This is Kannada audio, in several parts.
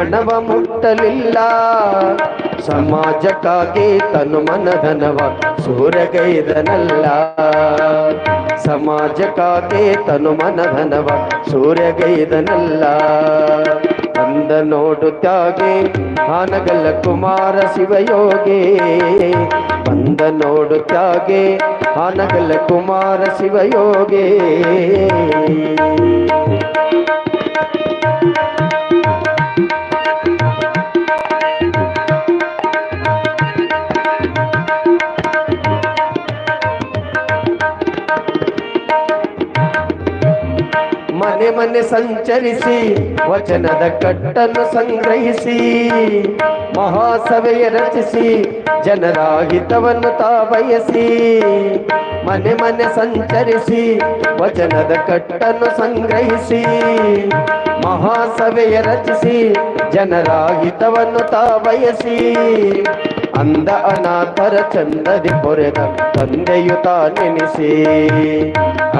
ಹಣವ ಮುಟ್ಟಲಿಲ್ಲ. ಸಮಾಜಕ್ಕಾಗಿ ತನು ಮನಧನವ ಸೂರ್ಯಗೈದನಲ್ಲ. ಸಮಾಜಕ್ಕಾಗಿ ತನು ಮನಧನವ ಸೂರ್ಯಗೈದನಲ್ಲ. ಅಂದ ನೋಡುತ್ತಾಗೆ ಹಾನಗಲ್ಲ ಕುಮಾರ ಶಿವಯೋಗಿ. ಬಂದ ನೋಡುತ್ತಾಗೆ ಹಾನಗಲ್ಲ ಕುಮಾರ ಶಿವಯೋಗಿ. ಮನೆ ಸಂಚರಿಸಿ, ವಚನದ ಕಟ್ಟನ್ನು ಸಂಗ್ರಹಿಸಿ ಮಹಾಸಭೆಯ ರಚಿಸಿ ಜನರ ಹಿತವನ್ನು ತಾ ಬಯಸಿ ಮನೆ ಮನೆ ಸಂಚರಿಸಿ, ವಚನದ ಕಟ್ಟನ್ನು ಸಂಗ್ರಹಿಸಿ ಮಹಾಸಭೆಯ ರಚಿಸಿ ಜನರ ಹಿತವನ್ನು ತಾ ಬಯಸಿ ಅಂದ ಅನಾಥರ ಚಂದದಿ ಪೊರೆದ ತಂದೆಯು ನೆನೆಸಿ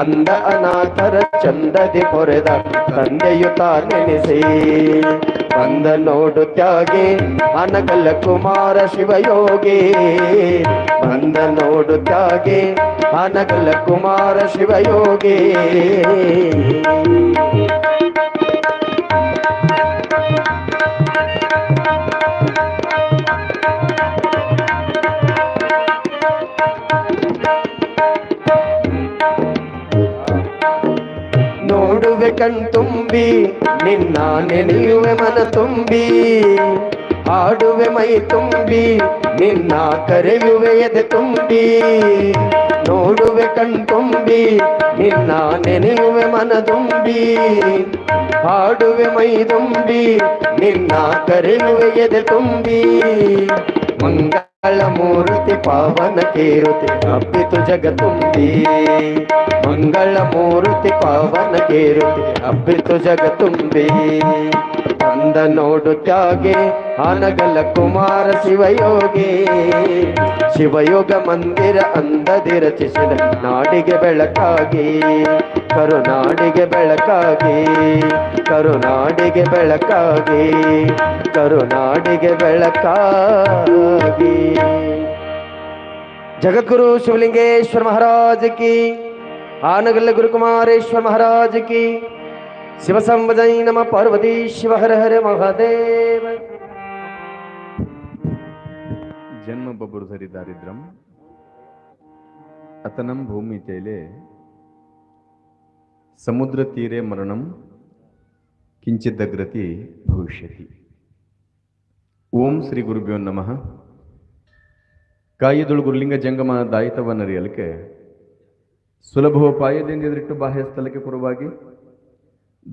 ಅಂದ ಅನಾಥರ ಚಂದದಿ ಪೊರೆದ ತಂದೆಯು ನೆನೆಸಿ ಬಂದ ನೋಡುತ್ತಾಗೆ ಅನಗಲ ಕುಮಾರ ಶಿವಯೋಗಿ. ಬಂದ ನೋಡುತ್ತಾಗೆ ಅನಗಲ ಕುಮಾರ ಶಿವಯೋಗಿ. ನೋಡುವೆ ಕಣ್ತುಂಬಿ ನಿನ್ನ ನೆನೆಯುವೆ ಮನ ತುಂಬಿ, ಹಾಡುವೆ ಮೈ ತುಂಬಿ, ನಿನ್ನ ಕರೆಯುವೆ ಎದೆ ತುಂಬಿ, ನೋಡುವೆ ಕಣ್ತುಂಬಿ ನಿನ್ನ ನೆನೆಯುವೆ ಮನ ತುಂಬಿ, ಹಾಡುವೆ ಮೈ ತುಂಬಿ, ನಿನ್ನ ಕರೆಯುವೆ ಎದೆ ತುಂಬಿ. ಮಂಗಳ ಮೂರ್ತಿ ಪಾವನ ಕೇರುತಿ ಅಪ್ಪಿತು ಜಗತುಂಬಿ ಮಂಗಳ ಮೂರುತಿ ಪಾವನ ಕೇರುತಿ ಅಬ್ಬಿತು ಜಗ ತುಂಬಿ. ಅಂದ ನೋಡುತ್ತಾಗೆ ಆನಗಲ ಕುಮಾರ ಶಿವಯೋಗಿ. ಶಿವಯೋಗ ಮಂದಿರ ಅಂದದಿ ರಚಿಸಿದ ನಾಡಿಗೆ ಬೆಳಕಾಗಿ. ಕರುನಾಡಿಗೆ ಬೆಳಕಾಗಿ ಕರುನಾಡಿಗೆ ಬೆಳಕಾಗಿ ಕರುನಾಡಿಗೆ ಬೆಳಕಾಗಿ. ಜಗದ್ಗುರು ಶಿವಲಿಂಗೇಶ್ವರ ಮಹಾರಾಜ आनगल गुरु कुमारेश्वर महाराज की शिव संवदई नम पार्वती शिव हर हर महादेव ಜನ್ಮ ಬಬುರ್ಧರಿ ದಾರಿದ್ರಂ ಅತನಂ ಭೂಮಿ ತೈಲೆ ಸಮುದ್ರ ತೀರೆ ಮರಣಂ ಕಿಂಚಿದ್ದಗ್ರತಿ ಭವಿಷ್ಯತಿ ಓಂ ಶ್ರೀ ಗುರುಭ್ಯೋ ನಮಃ ಕಾಯಿದುಳು ಗುರುಲಿಂಗ ಜಂಗಮ ದಾಯಿತವನ್ನರಿಯಲಿಕ್ಕೆ ಸುಲಭೋಪಾಯದಿಂದ ಎದುರಿಟ್ಟು ಬಾಹ್ಯ ಸ್ಥಳಕ್ಕೆ ಪೂರ್ವವಾಗಿ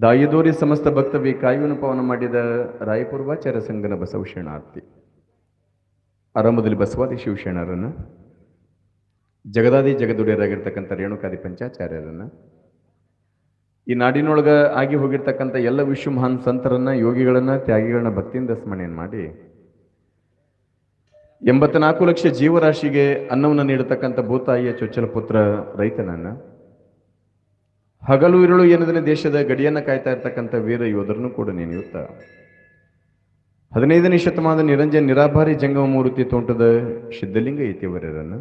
ದಾಯದೋರಿ ಸಮಸ್ತ ಭಕ್ತವಿ ಕಾಯುವನ್ನು ಪವನ ಮಾಡಿದ ರಾಯಪೂರ್ವಾಚಾರ್ಯ ಬಸವ ಶರಣಾರ್ಥಿ ಆರಂಭದಲ್ಲಿ ಬಸವಾದಿ ಶಿವಶರಣರನ್ನ, ಜಗದಾದಿ ಜಗದುಡಿಯರಾಗಿರ್ತಕ್ಕಂಥ ರೇಣುಕಾದಿ ಪಂಚಾಚಾರ್ಯರನ್ನ, ಈ ನಾಡಿನೊಳಗ ಆಗಿ ಹೋಗಿರ್ತಕ್ಕಂಥ ಎಲ್ಲ ವಿಶ್ವ ಮಹಾನ್ ಸಂತರನ್ನ, ಯೋಗಿಗಳನ್ನ, ತ್ಯಾಗಿಗಳನ್ನ ಭಕ್ತಿಯಿಂದ ಸ್ಮರಣೆಯನ್ನು ಮಾಡಿ ಎಂಬತ್ನಾಲ್ಕು ಲಕ್ಷ ಜೀವರಾಶಿಗೆ ಅನ್ನವನ್ನು ನೀಡತಕ್ಕಂಥ ಭೂತಾಯಿಯ ಚೊಚ್ಚಲ ಪುತ್ರ ರೈತನನ್ನ. ಹಗಲು ಇರುಳು ಏನದನೆ ದೇಶದ ಗಡಿಯನ್ನು ಕಾಯ್ತಾ ಇರ್ತಕ್ಕಂಥ ವೀರ ಯೋಧರನ್ನು ಕೂಡ ನೆನೆಯುತ್ತ ಹದಿನೈದನೇ ಶತಮಾನದ ನಿರಂಜನ ನಿರಾಭಾರಿ ಜಂಗಮ ಮೂರ್ತಿ ತೋಂಟದ ಸಿದ್ಧಲಿಂಗ ಇತಿವರ್ಯರನ್ನು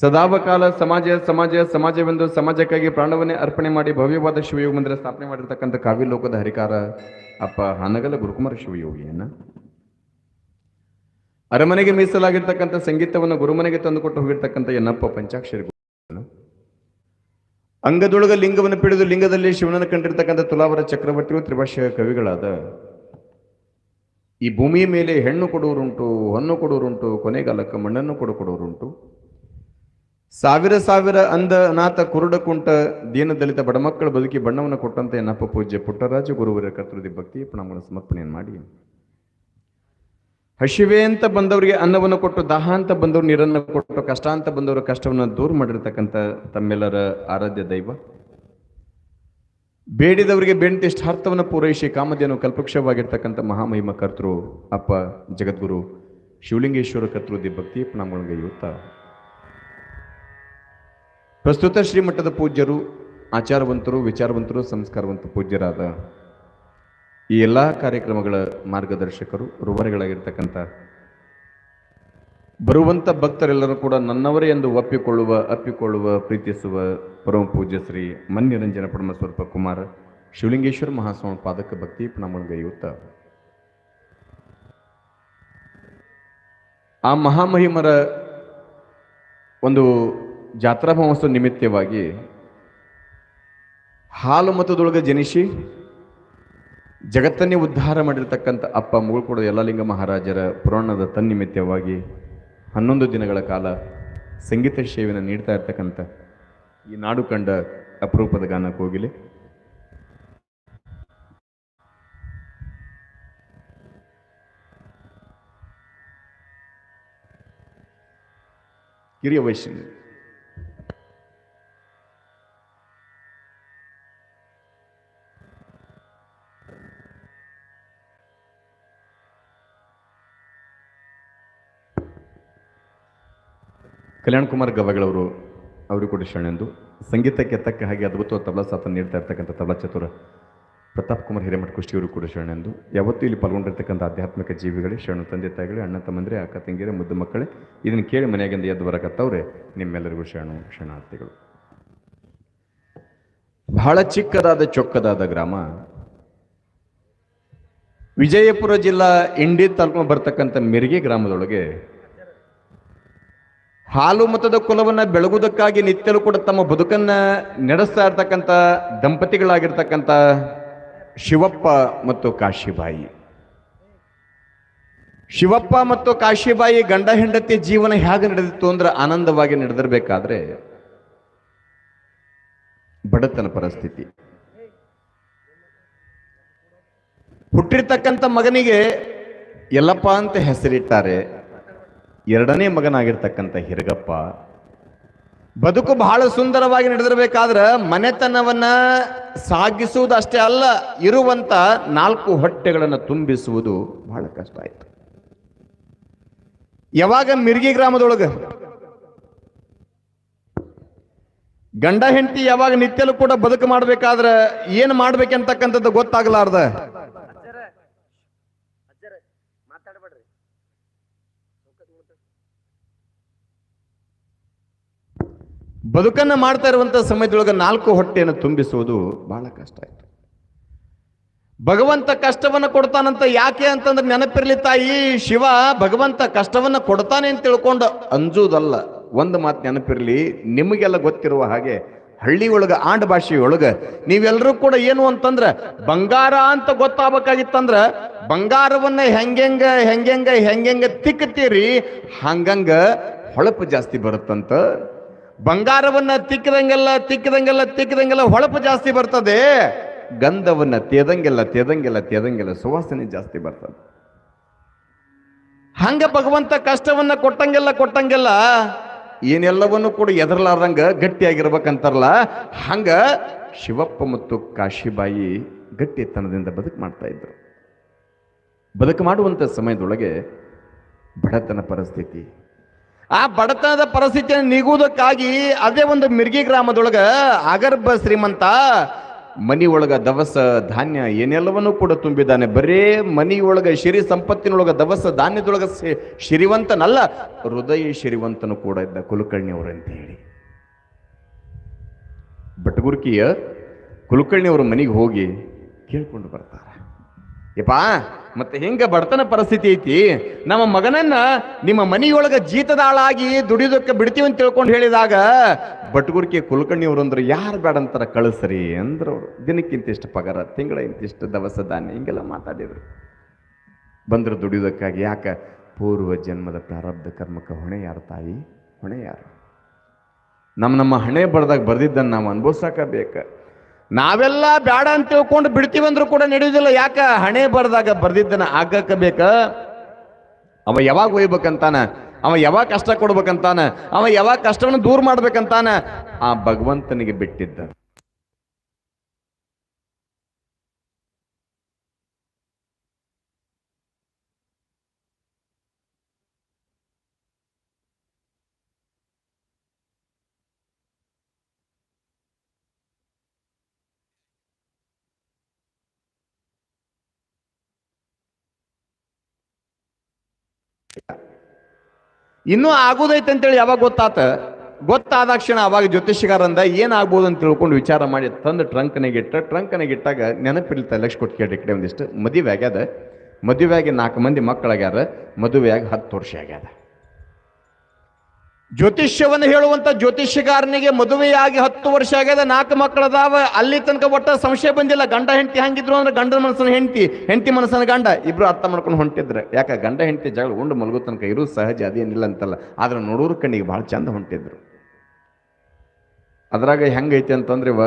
ಸದಾವ ಕಾಲ ಸಮಾಜ ಸಮಾಜ, ಸಮಾಜವೆಂದು ಸಮಾಜಕ್ಕಾಗಿ ಪ್ರಾಣವನ್ನೇ ಅರ್ಪಣೆ ಮಾಡಿ ಭವ್ಯವಾದ ಶಿವಯೋಗ ಮಂದಿರ ಸ್ಥಾಪನೆ ಮಾಡಿರ್ತಕ್ಕಂಥ ಕಾವ್ಯ ಲೋಕದ ಹರಿಕಾರ ಅಪ್ಪ ಹಾನಗಲ ಗುರುಕುಮಾರ ಶಿವಯೋಗಿಯನ್ನ. ಅರಮನೆಗೆ ಮೀಸಲಾಗಿರ್ತಕ್ಕಂಥ ಸಂಗೀತವನ್ನು ಗುರುಮನೆಗೆ ತಂದುಕೊಟ್ಟು ಹೋಗಿರ್ತಕ್ಕಂಥ ಎನ್ನಪ್ಪ ಪಂಚಾಕ್ಷರಿ ಅಂಗದೊಳಗ ಲಿಂಗವನ್ನು ಪಿಡಿದು ಲಿಂಗದಲ್ಲಿ ಶಿವನನ್ನು ಕಂಡಿರ್ತಕ್ಕಂಥ ತುಲಾವರ ಚಕ್ರವರ್ತಿಯು ತ್ರಿಭಾಷೆಯ ಕವಿಗಳಾದ. ಈ ಭೂಮಿಯ ಮೇಲೆ ಹೆಣ್ಣು ಕೊಡುವರುಂಟು, ಹೊನ್ನು ಕೊಡುವರುಂಟು, ಕೊನೆಗಾಲಕ್ಕೆ ಮಣ್ಣನ್ನು ಕೊಡು ಕೊಡುವರುಂಟು. ಸಾವಿರ ಸಾವಿರ ಅಂದ ಅನಾಥ ಕುರುಡ ಕುಂಟ ದೀನ ದಲಿತ ಬಡಮಕ್ಕಳ ಬದುಕಿ ಬಣ್ಣವನ್ನು ಕೊಟ್ಟಂತೆ ಎನ್ನಪ್ಪ ಪೂಜ್ಯ ಪುಟ್ಟರಾಜ ಗುರುವರ ಕರ್ತೃದಿ ಭಕ್ತಿ ಪ್ರಣಾಮಗಳ ಸಮರ್ಪಣೆಯನ್ನು ಮಾಡಿ. ಹಸಿವೆ ಅಂತ ಬಂದವರಿಗೆ ಅನ್ನವನ್ನು ಕೊಟ್ಟು, ದಾಹ ಅಂತ ಬಂದವರು ನೀರನ್ನು ಕೊಟ್ಟು, ಕಷ್ಟ ಅಂತ ಬಂದವರು ಕಷ್ಟವನ್ನು ದೂರ ಮಾಡಿರ್ತಕ್ಕಂಥ ತಮ್ಮೆಲ್ಲರ ಆರಾಧ್ಯ ದೈವ. ಬೇಡಿದವರಿಗೆ ಅರ್ಥವನ್ನು ಪೂರೈಸಿ ಕಾಮಧ್ಯನು ಕಲ್ಪಕ್ಷವಾಗಿರ್ತಕ್ಕಂಥ ಮಹಾಮಹಿಮ ಕರ್ತೃ ಅಪ್ಪ ಜಗದ್ಗುರು ಶಿವಲಿಂಗೇಶ್ವರ ಕರ್ತೃದಿ ಭಕ್ತಿ ಪ್ರಣಾಮಗಳಿಗೆ ಯುತ ಪ್ರಸ್ತುತ ಶ್ರೀಮಠದ ಪೂಜ್ಯರು, ಆಚಾರವಂತರು, ವಿಚಾರವಂತರು, ಸಂಸ್ಕಾರವಂತ ಪೂಜ್ಯರಾದ ಈ ಎಲ್ಲ ಕಾರ್ಯಕ್ರಮಗಳ ಮಾರ್ಗದರ್ಶಕರು, ರುವರಿಗಳಾಗಿರ್ತಕ್ಕಂಥ ಬರುವಂಥ ಭಕ್ತರೆಲ್ಲರೂ ಕೂಡ ನನ್ನವರೇ ಎಂದು ಒಪ್ಪಿಕೊಳ್ಳುವ, ಅಪ್ಪಿಕೊಳ್ಳುವ, ಪ್ರೀತಿಸುವ ಪರಮ ಪೂಜ್ಯ ಶ್ರೀ ಮನ್ಯರಂಜನ ಪರಮ ಸ್ವರೂಪ ಕುಮಾರ ಶಿವಲಿಂಗೇಶ್ವರ ಮಹಾಸ್ವಾಮಿ ಪಾದಕ ಭಕ್ತಿ ಪ್ರಣಾಮಗೈಯುತ್ತ ಆ ಮಹಾಮಹಿಮರ ಒಂದು ಜಾತ್ರಾ ಮಹೋತ್ಸವ ನಿಮಿತ್ತವಾಗಿ ಹಾಲು ಮತದೊಳಗೆ ಜನಿಸಿ ಜಗತ್ತನ್ನೇ ಉದ್ಧಾರ ಮಾಡಿರ್ತಕ್ಕಂಥ ಅಪ್ಪ ಮುಗುಳ್ಕೊಡ ಯಲ್ಲಲಿಂಗ ಮಹಾರಾಜರ ಪುರಾಣದ ತನ್ನಿಮಿತ್ತವಾಗಿ ಹನ್ನೊಂದು ದಿನಗಳ ಕಾಲ ಸಂಗೀತ ಸೇವೆಯನ್ನು ನೀಡ್ತಾ ಇರ್ತಕ್ಕಂಥ ಈ ನಾಡು ಕಂಡ ಅಪರೂಪದ ಗಾನ ಕೋಗಿಲೆ ಕಿರಿಯ ವಯಸ್ಸಿನ ಕಲ್ಯಾಣ ಕುಮಾರ್ ಗವಾಗಳವರು ಅವರು ಕೂಡ ಶರಣೆಂದು. ಸಂಗೀತಕ್ಕೆ ತಕ್ಕ ಹಾಗೆ ಅದ್ಭುತವಾದ ತಬಲಾ ಸಾಥ ನೀಡ್ತಾ ಇರ್ತಕ್ಕಂಥ ತಬಲಾ ಚತುರ ಪ್ರತಾಪ್ ಕುಮಾರ್ ಹಿರೇಮಠ ಕುಷ್ಟಿಯವರು ಕೂಡ ಶರಣೆಂದು. ಯಾವತ್ತೂ ಇಲ್ಲಿ ಪಾಲ್ಗೊಂಡಿರ್ತಕ್ಕಂಥ ಆಧ್ಯಾತ್ಮಿಕ ಜೀವಿಗಳೇ, ಶರಣ ತಂದೆ ತಾಯಿಗಳೇ, ಅಣ್ಣ ತಮ್ಮಂದ್ರೆ, ಅಕ್ಕ ತಂಗಿರೆ ಮುದ್ದು ಮಕ್ಕಳೇ, ಇದನ್ನು ಕೇಳಿ ಮನೆಯಾಗಿಂದ ಎದ್ದು ಬರಕತ್ತವ್ರೆ ನಿಮ್ಮೆಲ್ಲರಿಗೂ ಶರಣು ಶರಣಾರ್ಥಿಗಳು. ಬಹಳ ಚಿಕ್ಕದಾದ, ಚೊಕ್ಕದಾದ ಗ್ರಾಮ. ವಿಜಯಪುರ ಜಿಲ್ಲಾ ಇಂಡಿ ತಾಲೂಕು ಬರ್ತಕ್ಕಂಥ ಮಿರ್ಗಿ ಗ್ರಾಮದೊಳಗೆ ಹಾಲು ಮತದ ಕುಲವನ್ನ ಬೆಳಗುವುದಕ್ಕಾಗಿ ನಿತ್ಯಲು ಕೂಡ ತಮ್ಮ ಬದುಕನ್ನ ನಡೆಸ್ತಾ ಇರ್ತಕ್ಕಂಥ ದಂಪತಿಗಳಾಗಿರ್ತಕ್ಕಂಥ ಶಿವಪ್ಪ ಮತ್ತು ಕಾಶಿಬಾಯಿ. ಶಿವಪ್ಪ ಮತ್ತು ಕಾಶಿಬಾಯಿ ಗಂಡ ಹೆಂಡತಿ ಜೀವನ ಹೇಗೆ ನಡೆದಿತ್ತು ಅಂದ್ರೆ ಆನಂದವಾಗಿ ನಡೆದಿರಬೇಕಾದ್ರೆ ಬಡತನ ಪರಿಸ್ಥಿತಿ. ಹುಟ್ಟಿರ್ತಕ್ಕಂಥ ಮಗನಿಗೆ ಯಲ್ಲಪ್ಪ ಅಂತ ಹೆಸರಿಟ್ಟಾರೆ. ಎರಡನೇ ಮಗನಾಗಿರ್ತಕ್ಕಂಥ ಹಿರಗಪ್ಪ ಬದುಕು ಬಹಳ ಸುಂದರವಾಗಿ ನಡೆದಿರಬೇಕಾದ್ರೆ ಮನೆತನವನ್ನ ಸಾಗಿಸುವುದು ಅಷ್ಟೇ ಅಲ್ಲ, ಇರುವಂತ ನಾಲ್ಕು ಹೊಟ್ಟೆಗಳನ್ನು ತುಂಬಿಸುವುದು ಬಹಳ ಕಷ್ಟ ಆಯಿತು. ಯಾವಾಗ ಮಿರ್ಗಿ ಗ್ರಾಮದೊಳಗೆ? ಗಂಡ ಹೆಂಡತಿ ಯಾವಾಗ ನಿತ್ಯಲು ಕೂಡ ಬದುಕು ಮಾಡಬೇಕಾದ್ರೆ ಏನು ಮಾಡ್ಬೇಕಂತಕ್ಕಂಥದ್ದು ಗೊತ್ತಾಗಲಾರ್ದ? ಬದುಕನ್ನ ಮಾಡ್ತಾ ಇರುವಂಥ ಸಮಯದೊಳಗೆ ನಾಲ್ಕು ಹೊಟ್ಟೆಯನ್ನು ತುಂಬಿಸುವುದು ಬಹಳ ಕಷ್ಟ ಆಯ್ತು. ಭಗವಂತ ಕಷ್ಟವನ್ನು ಕೊಡ್ತಾನಂತ ಯಾಕೆ ಅಂತಂದ್ರೆ ನೆನಪಿರ್ಲಿ ತಾಯಿ, ಶಿವ ಭಗವಂತ ಕಷ್ಟವನ್ನು ಕೊಡ್ತಾನೆ ಅಂತ ತಿಳ್ಕೊಂಡು ಅಂಜುವುದಲ್ಲ ಒಂದು ಮಾತು ನೆನಪಿರ್ಲಿ, ನಿಮಗೆಲ್ಲ ಗೊತ್ತಿರುವ ಹಾಗೆ ಹಳ್ಳಿ ಒಳಗ ಆಂಡ್ ಭಾಷೆಯೊಳಗ ನೀವೆಲ್ಲರೂ ಕೂಡ ಏನು ಅಂತಂದ್ರ ಬಂಗಾರ ಅಂತ ಗೊತ್ತಾಗಬೇಕಾಗಿತ್ತಂದ್ರ ಬಂಗಾರವನ್ನ ಹೆಂಗೆಂಗ ಹೆಂಗೆಂಗ ಹೆಂಗೆಂಗ ತಿಕ್ಕತ್ತೀರಿ, ಹಂಗಂಗ ಹೊಳಪು ಜಾಸ್ತಿ ಬರುತ್ತಂತ ಬಂಗಾರವನ್ನ ತಿಕ್ಕದಂಗೆಲ್ಲ ತಿಕ್ಕದಂಗೆಲ್ಲ ತಿಕ್ಕದಂಗೆಲ್ಲ ಹೊಳಪು ಜಾಸ್ತಿ ಬರ್ತದೆ. ಗಂಧವನ್ನ ತೇದಂಗೆಲ್ಲ ತೇದಂಗೆಲ್ಲ ತೇದಂಗೆಲ್ಲ ಸುವಾಸನೆ ಜಾಸ್ತಿ ಬರ್ತದೆ. ಹಂಗ ಭಗವಂತ ಕಷ್ಟವನ್ನ ಕೊಟ್ಟಂಗೆಲ್ಲ ಕೊಟ್ಟಂಗೆಲ್ಲ ಏನೆಲ್ಲವನ್ನು ಕೂಡ ಎದರ್ಲಾರ್ದಂಗ ಗಟ್ಟಿಯಾಗಿರ್ಬೇಕಂತಾರಲ್ಲ, ಹಂಗ ಶಿವಪ್ಪ ಮತ್ತು ಕಾಶಿಬಾಯಿ ಗಟ್ಟಿತನದಿಂದ ಬದುಕು ಮಾಡ್ತಾ ಇದ್ರು. ಬದುಕು ಮಾಡುವಂತ ಸಮಯದೊಳಗೆ ಬಡತನ ಪರಿಸ್ಥಿತಿ ಆ ಬಡತನದ ಪರಿಸ್ಥಿತಿಯನ್ನು ನೀಗುವುದಕ್ಕಾಗಿ ಅದೇ ಒಂದು ಮಿರ್ಗಿ ಗ್ರಾಮದೊಳಗ ಅಗರ್ಭ ಶ್ರೀಮಂತ ಮನಿಯೊಳಗ ದವಸ ಧಾನ್ಯ ಏನೆಲ್ಲವನ್ನೂ ಕೂಡ ತುಂಬಿದ್ದಾನೆ. ಬರೇ ಮನಿಯೊಳಗ ಶಿರಿ ಸಂಪತ್ತಿನೊಳಗ ದವಸ ಧಾನ್ಯದೊಳಗ ಶಿರಿವಂತನಲ್ಲ ಹೃದಯ ಶಿರಿವಂತನು ಕೂಡ ಇದ್ದ ಕುಲಕರ್ಣಿಯವರು ಅಂತ ಹೇಳಿ. ಬಟಗುರ್ಕಿಯ ಕುಲಕರ್ಣಿಯವರ ಮನೆಗೆ ಹೋಗಿ ಕೇಳ್ಕೊಂಡು ಬರ್ತಾರೆ. ಯಪ್ಪಾ, ಮತ್ತೆ ಹೆಂಗೆ ಬಡತನ ಪರಿಸ್ಥಿತಿ ಐತಿ. ನಮ್ಮ ಮಗನನ್ನ ನಿಮ್ಮ ಮನೆಯೊಳಗ ಜೀತದಾಳಾಗಿ ದುಡಿಯೋದಕ್ಕೆ ಬಿಡ್ತೀವಿ ಅಂತ ತಿಳ್ಕೊಂಡು ಹೇಳಿದಾಗ, ಬಟ್ಗುರ್ಕಿ ಕುಲಕರ್ಣಿಯವರು ಅಂದ್ರೆ ಯಾರು ಬೇಡ ಅಂತಾರ ಕಳಿಸ್ರಿ ಅಂದ್ರು ಅವರು ದಿನಕ್ಕಿಂತ ಇಷ್ಟು ಪಗಾರ, ತಿಂಗಳ ಇಂತಿಷ್ಟು ದವಸ ಧಾನ್ಯ, ಹಿಂಗೆಲ್ಲ ಮಾತಾಡಿದ್ರು. ಬಂದರು ದುಡಿಯೋದಕ್ಕಾಗಿ, ಯಾಕ? ಪೂರ್ವ ಜನ್ಮದ ಪ್ರಾರಬ್ಧ ಕರ್ಮಕ್ಕೆ ಹೊಣೆ ಯಾರು ತಾಯಿ? ಹೊಣೆ ಯಾರು? ನಮ್ಮ ನಮ್ಮ ಹಣೆ ಬಡ್ದಾಗ ಬರೆದಿದ್ದನ್ನು ನಾವು ಅನುಭವಿಸಕ ನಾವೆಲ್ಲ ಬೇಡ ಅಂತ ತಿಳ್ಕೊಂಡು ಬಿಡ್ತೀವಂದ್ರೂ ಕೂಡ ನಡೆಯುವುದಿಲ್ಲ. ಯಾಕ? ಹಣೆ ಬರ್ದಾಗ ಬರ್ದಿದ್ದನ ಆಗಕ್ಕ ಬೇಕ ಅವ ಯಾವಾಗ ಒಯ್ಬೇಕಂತಾನ? ಅವ ಯಾವಾಗ ಕಷ್ಟ ಕೊಡ್ಬೇಕಂತಾನ? ಅವ ಯಾವಾಗ ಕಷ್ಟವನ್ನು ದೂರ ಮಾಡ್ಬೇಕಂತಾನ? ಆ ಭಗವಂತನಿಗೆ ಬಿಟ್ಟಿದ್ದ. ಇನ್ನೂ ಆಗೋದೈತೆ ಅಂತೇಳಿ ಯಾವಾಗ ಗೊತ್ತಾತ? ಗೊತ್ತಾದ ಕ್ಷಣ ಅವಾಗ ಜ್ಯೋತಿಷಿಗಾರಂದ ಏನಾಗ್ಬೋದು ಅಂತ ತಿಳ್ಕೊಂಡು ವಿಚಾರ ಮಾಡಿ ತಂದು ಟ್ರಂಕ್ನಾಗ ಇಟ್ಟ, ಟ್ರಂಕ್ನಾಗ ಇಟ್ಟಾಗ ನೆನಪಿರ್ಲಿತ್ತ ಲಕ್ಷ ಕೊಟ್ಟು ಕೇಳಿ ಕಡೆ ಒಂದಿಷ್ಟು? ಮದುವೆ ಆಗ್ಯದ. ಮದುವೆಯಾಗಿ ನಾಲ್ಕು ಮಂದಿ ಮಕ್ಕಳಾಗ್ಯಾರ. ಮದುವೆಯಾಗಿ ಹತ್ತು ವರ್ಷ ಆಗ್ಯದ. ಜ್ಯೋತಿಷ್ಯವನ್ನು ಹೇಳುವಂತ ಜ್ಯೋತಿಷ್ಯಗಾರನಿಗೆ ಮದುವೆಯಾಗಿ ಹತ್ತು ವರ್ಷ ಆಗ್ಯದ, ನಾಲ್ಕು ಮಕ್ಕಳದಾವ, ಅಲ್ಲಿ ತನಕ ಒಟ್ಟ ಸಂಶಯ ಬಂದಿಲ್ಲ. ಗಂಡ, ಹೆಂಡತಿ ಹಂಗಿದ್ರು ಅಂದ್ರೆ ಗಂಡನ ಮನಸ್ಸನ ಹೆಂಡತಿ ಹೆಂಡತಿ ಮನಸ್ಸನ ಗಂಡ. ಇಬ್ರು ಅರ್ಥ ಮಾಡ್ಕೊಂಡು ಹೊಂಟಿದ್ರೆ. ಯಾಕೆ ಗಂಡ, ಹೆಂಡತಿ ಜಗಳ ಉಂಡು ಮಲಗೋ ತನಕ ಇರೋ ಸಹಜ, ಅದೇನಿಲ್ಲ ಅಂತಲ್ಲ. ಆದ್ರೆ ನೋಡೋರು ಕಣ್ಣಿಗೆ ಭಾಳ ಚಂದ ಹೊಂಟಿದ್ರು. ಅದ್ರಾಗ ಹೆಂಗೈತಿ ಅಂತಂದ್ರೆ ಇವ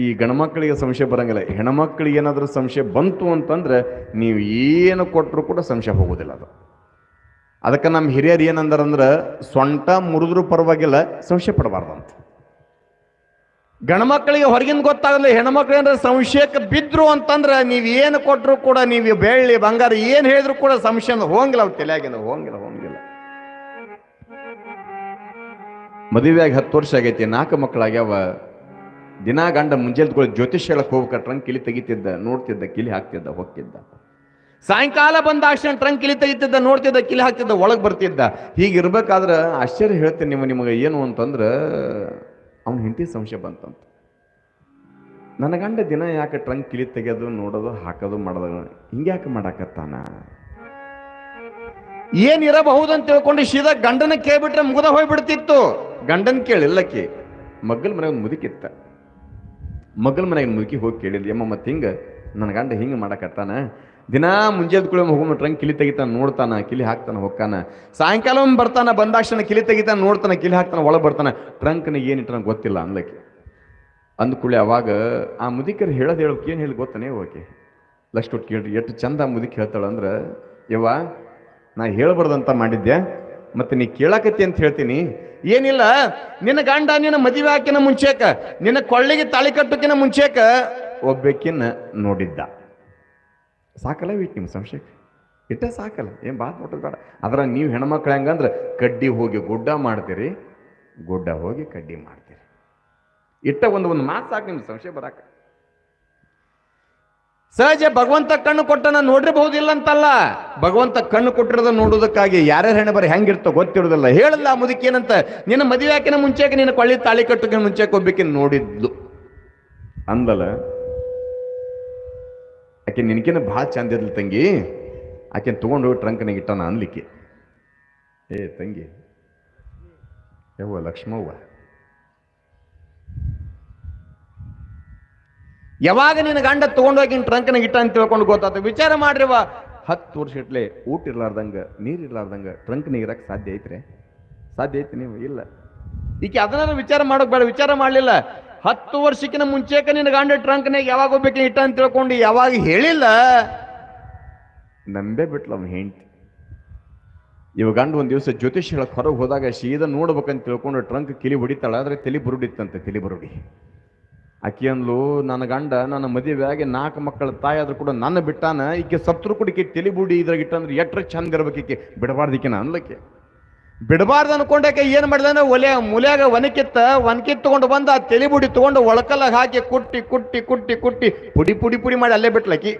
ಈ ಗಣಮಕ್ಕಳಿಗೆ ಸಂಶಯ ಬರಂಗಿಲ್ಲ. ಹೆಣ್ಮಕ್ಳಿಗೆ ಏನಾದರೂ ಸಂಶಯ ಬಂತು ಅಂತಂದ್ರೆ ನೀವು ಏನು ಕೊಟ್ಟರು ಕೂಡ ಸಂಶಯ ಹೋಗೋದಿಲ್ಲ ಅದು. ಅದಕ್ಕೆ ನಮ್ಮ ಹಿರಿಯರು ಏನಂದಾರಂದ್ರೆ, ಸೊಂಟ ಮುರಿದ್ರೂ ಪರವಾಗಿಲ್ಲ, ಸಂಶಯ ಪಡಬಾರ್ದಂತ. ಗಣಮಕ್ಕಳಿಗೆ ಹೊರಗಿನ ಗೊತ್ತಾಗಲ್ಲ ಹೆಣ್ಮಕ್ಳು ಏನಾರ ಸಂಶಯಕ್ಕೆ ಬಿದ್ರು ಅಂತಂದ್ರೆ ನೀವು ಏನು ಕೊಟ್ಟರು ಕೂಡ ನೀವು ಬೆಳ್ಳಿ, ಬಂಗಾರ ಏನು ಹೇಳಿದ್ರು ಕೂಡ ಸಂಶಯ ಹೋಗಿಲ್ಲ, ಅವ್ರ ತಲೆಯಾಗಿಲ್ಲ ಹೋಗಿಲ್ಲ ಹೋಗಿಲ್ಲ. ಮದುವೆಯಾಗಿ ಹತ್ತು ವರ್ಷ ಆಗೈತಿ, ನಾಲ್ಕು ಮಕ್ಕಳಾಗ್ಯಾವ. ದಿನ ಗಂಡ ಮುಂಜಾನೆ ಜ್ಯೋತಿಷ್ಯಗಳಕ್ಕೆ ಹೋಗ್ಬೇಕಟ್ರಂಗೆ ಕಿಲಿ ತೆಗಿತಿದ್ದ, ನೋಡ್ತಿದ್ದ, ಕಿಲಿ ಹಾಕ್ತಿದ್ದ ಹೋಗ್ತಿದ್ದ ಸಾಯಂಕಾಲ ಬಂದ ಅಕ್ಷಣ ಟ್ರಂಕ್ ಕಿಲಿ ತೆಗಿತಿದ್ದ ನೋಡ್ತಿದ್ದ, ಕಿಲಿ ಹಾಕ್ತಿದ್ದ, ಒಳಗೆ ಬರ್ತಿದ್ದ. ಹೀಗಿರ್ಬೇಕಾದ್ರೆ ಆಶ್ಚರ್ಯ ಹೇಳ್ತೀನಿ ನಿಮ್ಮ ನಿಮಗೆ ಏನು ಅಂತಂದ್ರೆ, ಅವ್ನ ಹೆಂಡತಿ ಸಂಶಯ ಬಂತಂತ. ನನ್ನ ಗಂಡ ದಿನ ಯಾಕೆ ಟ್ರಂಕ್ ಕಿಲಿ ತೆಗೆಯೋದು ನೋಡೋದು, ಹಾಕೋದು, ಮಾಡೋದು ಹಿಂಗ್ಯಾಕೆ ಮಾಡಾಕತ್ತಾನ? ಏನಿರಬಹುದು ಅಂತ ತಿಳ್ಕೊಂಡು ಸೀದಾ ಗಂಡನ ಕೇಳ್ಬಿಟ್ರೆ ಮುಗದ ಹೋಗ್ಬಿಡ್ತಿತ್ತು. ಗಂಡನ್ ಕೇಳಿಲ್ಲಕ್ಕಿ ಮಗ್ಗಲ್ ಮನೆಗೆ ಮುದುಕಿತ್ತ. ಮಗ್ಗಲ್ ಮನೆಗೆ ಮುದುಕಿ ಹೋಗಿ ಕೇಳಿದ್ಯಮ್ಮ ಮತ್ತೆ ಹಿಂಗೆ? ನನ್ನ ಗಂಡ ಹಿಂಗೆ ಮಾಡಕತ್ತಾನ? ದಿನಾ ಮುಂಜಾನೆ ಕೂಡ ಹೋಗ್ಬಿಟ್ರಂಗೆ ಕಿಲಿ ತೆಗಿತಾನ, ನೋಡ್ತಾನ, ಕಿಲಿ ಹಾಕ್ತಾನ, ಹೊಕ್ಕಾನ. ಸಾಯಂಕಾಲ ಬರ್ತಾನ, ಬಂದಾಕ್ಷಣ ಕಿಲಿ ತೆಗಿತಾನ, ನೋಡ್ತಾನ, ಕಿಲಿ ಹಾಕ್ತಾನ, ಒಳಗೆ ಬರ್ತಾನ. ಟ್ರಂಕ್ನ ಏನಿಟ್ಟ ಗೊತ್ತಿಲ್ಲ ಅನ್ಲಕ್ಕೆ ಅಂದ್ಕೂಳೆ ಅವಾಗ ಆ ಮುದಿಕರು ಹೇಳೋದು ಹೇಳೋಕೆ ಏನು ಹೇಳಿ ಗೊತ್ತಾನೆ ಓಕೆ ಲಸ್ಟ್ ಒಟ್ಟು ಎಷ್ಟು ಚಂದ ಮುದಿಕ್ ಹೇಳ್ತಾಳ ಅಂದ್ರೆ, ಯವ್ವ, ನಾ ಹೇಳ್ಬಾರ್ದಂತ ಮಾಡಿದ್ದೆ ಮತ್ತೆ ನೀ ಕೇಳಾಕತ್ತಿ ಅಂತ ಹೇಳ್ತೀನಿ. ಏನಿಲ್ಲ, ನಿನ್ನ ಗಂಡ ನಿನ್ನ ಮದುವೆ ಹಾಕಿನ ಮುಂಚೆಕ, ನಿನ್ನ ಕೊಳ್ಳಿಗೆ ತಾಳಿ ಕಟ್ಟೋಕಿನ ಮುಂಚೆಕ ಒಬ್ಬಕಿನ ನೋಡಿದ್ದ. ಸಾಕಲ್ಲ ವೀಟ್ ನಿಮ್ಮ ಸಂಶಯಕ್ಕೆ? ಇಟ್ಟ ಸಾಕಲ್ಲ, ಏನು ಬಾತ್ ಮಾಡೋದು ಬೇಡ. ಅದರ ನೀವು ಹೆಣ್ಮಕ್ಳು ಹೆಂಗಂದ್ರೆ ಕಡ್ಡಿ ಹೋಗಿ ಗುಡ್ಡ ಮಾಡ್ತೀರಿ, ಗುಡ್ಡ ಹೋಗಿ ಕಡ್ಡಿ ಮಾಡ್ತೀರಿ. ಇಟ್ಟ ಒಂದು ಒಂದು ಮಾತು ಸಾಕು, ನಿಮ್ಗೆ ಸಂಶಯ ಬರಾಕ. ಸಹಜ ಭಗವಂತ ಕಣ್ಣು ಕೊಟ್ಟನ ನೋಡಿರಬಹುದಿಲ್ಲ ಅಂತಲ್ಲ ಭಗವಂತ ಕಣ್ಣು ಕೊಟ್ಟಿರೋದ ನೋಡೋದಕ್ಕಾಗಿ ಯಾರ್ಯಾರು ಹೆಣ್ಣು ಬರೀ ಹೆಂಗಿರ್ತೋ ಗೊತ್ತಿರೋದಿಲ್ಲ ಹೇಳಲ್ಲ ಮುದುಕೇನಂತ ನಿನ್ನ ಮದುವೆ ಹಾಕಿನ ಮುಂಚೆಗೆ ನಿನ್ನ ಕೊಳ್ಳಿ ತಾಳಿ ಕಟ್ಟಕ್ಕೆ ಮುಂಚೆಗೆ ಹೋಗ್ಬೇಕಿನ ನೋಡಿದ್ಲು. ಅಂದಲ್ಲ ಆಕೆ ನಿನಗೇನು ಭಾಳ ಚಂದ ಇದ್ಲು ತಂಗಿ. ಆಕೆನ ತೊಗೊಂಡು ಹೋಗಿ ಟ್ರಂಕ್ನಾಗ ಇಟ್ಟಾನ ಅನ್ಲಿಕ್ಕೆ. ಏ ತಂಗಿ, ಯವ್ವ ಲಕ್ಷ್ಮವ್ವ. ಯಾವಾಗ ನಿನ್ನ ಗಂಡ ತಗೊಂಡೋಗಿ ಟ್ರಂಕ್ನಾಗ ಇಟ್ಟ ಅಂತ ತಿಳ್ಕೊಂಡು ಗೊತ್ತಾತ. ವಿಚಾರ ಮಾಡ್ರಿವ ಹತ್ತು ವರ್ಷ ಇಟ್ಲೆ ಊಟ ಇರ್ಲಾರ್ದಂಗ, ನೀರು ಇರ್ಲಾರ್ದಂಗ ಟ್ರಂಕ್ನಾಗ ಇರಕ್ಕೆ ಸಾಧ್ಯ ಐತ್ರಿ? ಸಾಧ್ಯ ಐತಿ ನೀವು? ಇಲ್ಲ. ಈಕೆ ಅದನ್ನ ವಿಚಾರ ಮಾಡೋಕ್ ಬೇಡ. ವಿಚಾರ ಮಾಡಲಿಲ್ಲ. ಹತ್ತು ವರ್ಷಕ್ಕಿಂತ ಮುಂಚೆಕ ನಿನ್ನ ಗಂಡ ಟ್ರಂಕ್ನಾಗ ಯಾವಾಗ ಹೋಗ್ಬೇಕು ಇಟ್ಟ ಅಂತ ತಿಳ್ಕೊಂಡು ಯಾವಾಗ ಹೇಳಿಲ್ಲ? ನಂಬೇ ಬಿಟ್ಲ ಅವ್ನು ಹೆಂಡ್ತಿ. ಇವ ಗಂಡ ಒಂದು ದಿವಸ ಜ್ಯೋತಿಷ್ ಹೇಳಕ್ಕೆ ಹೊರಗೆ ಹೋದಾಗ ಸೀದಾ ನೋಡ್ಬೇಕಂತ ತಿಳ್ಕೊಂಡು ಟ್ರಂಕ್ ಕಿಲಿ ಹೊಡಿತಾಳೆ, ಆದ್ರೆ ತಲೆ ಬುರುಡಿತ್ತಂತೆ, ತಲೆ ಬುರುಡಿ. ಆಕೆ ಅಂದ್ಲು, ನನ್ನ ಗಂಡ, ನನ್ನ ಮದುವೆಯಾಗಿ ನಾಲ್ಕು ಮಕ್ಕಳ ತಾಯಿ ಆದ್ರೂ ಕೂಡ ನನ್ನ ಬಿಟ್ಟಾನ, ಈಕೆ ಸತ್ರು ಕೂಡ ತಲೆ ಬುಡಿ ಇದ್ರಾಗ ಇಟ್ಟಂದ್ರೆ ಎಟ್ರ ಚಂದ ಇರ್ಬೇಕು ಈಕೆ ನಾ ಅನ್ಲಕ್ಕೆ ಬಿಡಬಾರ್ದು ಅನ್ಕೊಂಡಕ್ಕೆ ಏನ್ ಮಾಡಿದಾನೆ ಒಲೆ ಮೂಲೆಯಾಗ ಒನಕಿತ್ತ ಒನಕಿತ್ ತಗೊಂಡು ಬಂದ ಆ ತಲೆ ಬುಡಿ ತಗೊಂಡು ಒಳಕಲ್ಲಾಗ ಹಾಕಿ ಕುಟ್ಟಿ ಕುಟ್ಟಿ ಕುಟ್ಟಿ ಕುಟ್ಟಿ ಪುಡಿ ಪುಡಿ ಪುಡಿ ಮಾಡಿ ಅಲ್ಲೇ ಬಿಟ್ಲಕಿ